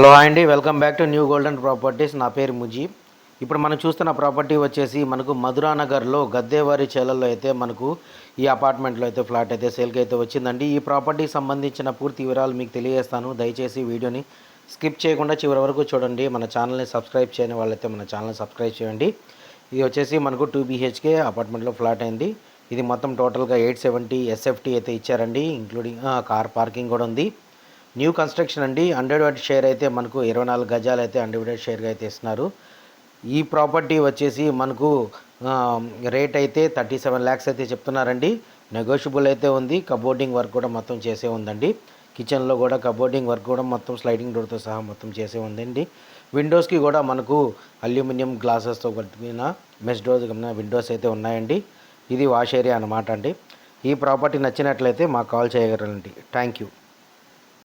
Hello అండి welcome back to New Golden Properties. నా పేరు ముజీబ్. ఇప్పుడు మనం చూస్తున్న ప్రాపర్టీ వచ్చేసి మనకు మధురానగర్లో గద్దేవారి చేలల్లో అయితే మనకు ఈ అపార్ట్మెంట్లో అయితే ఫ్లాట్ అయితే సేల్కి అయితే వచ్చిందండి. ఈ ప్రాపర్టీకి సంబంధించిన పూర్తి వివరాలు మీకు తెలియజేస్తాను. దయచేసి వీడియోని స్కిప్ చేయకుండా చివరి వరకు చూడండి. మన ఛానల్ని సబ్స్క్రైబ్ చేయని వాళ్ళైతే మన ఛానల్ని సబ్స్క్రైబ్ చేయండి. ఇది వచ్చేసి మనకు టూ బీహెచ్కే అపార్ట్మెంట్లో ఫ్లాట్ అయింది. ఇది మొత్తం టోటల్గా ఎయిట్ సెవెంటీ ఎస్ఎఫ్టీ అయితే ఇచ్చారండి ఇంక్లూడింగ్ కార్ పార్కింగ్ కూడా ఉంది. న్యూ కన్స్ట్రక్షన్ అండి. అన్డివైడెడ్ షేర్ అయితే మనకు ఇరవై నాలుగు గజాలు అయితే అన్డివైడెడ్ షేర్గా అయితే ఇస్తున్నారు. ఈ ప్రాపర్టీ వచ్చేసి మనకు రేట్ అయితే థర్టీ సెవెన్ ల్యాక్స్ అయితే చెప్తున్నారండి. నెగోషియబుల్ అయితే ఉంది. కబోర్డింగ్ వర్క్ కూడా మొత్తం చేసే ఉందండి. కిచెన్లో కూడా కబోర్డింగ్ వర్క్ కూడా మొత్తం స్లైడింగ్ డోర్తో సహా మొత్తం చేసే ఉందండి. విండోస్కి కూడా మనకు అల్యూమినియం గ్లాసెస్తో కలిపిన మెస్ డోర్స్ విండోస్ అయితే ఉన్నాయండి. ఇది వాష్ ఏరియా అన్నమాట అండి. ఈ ప్రాపర్టీ నచ్చినట్లయితే మాకు కాల్ చేయగలండి థ్యాంక్ యూ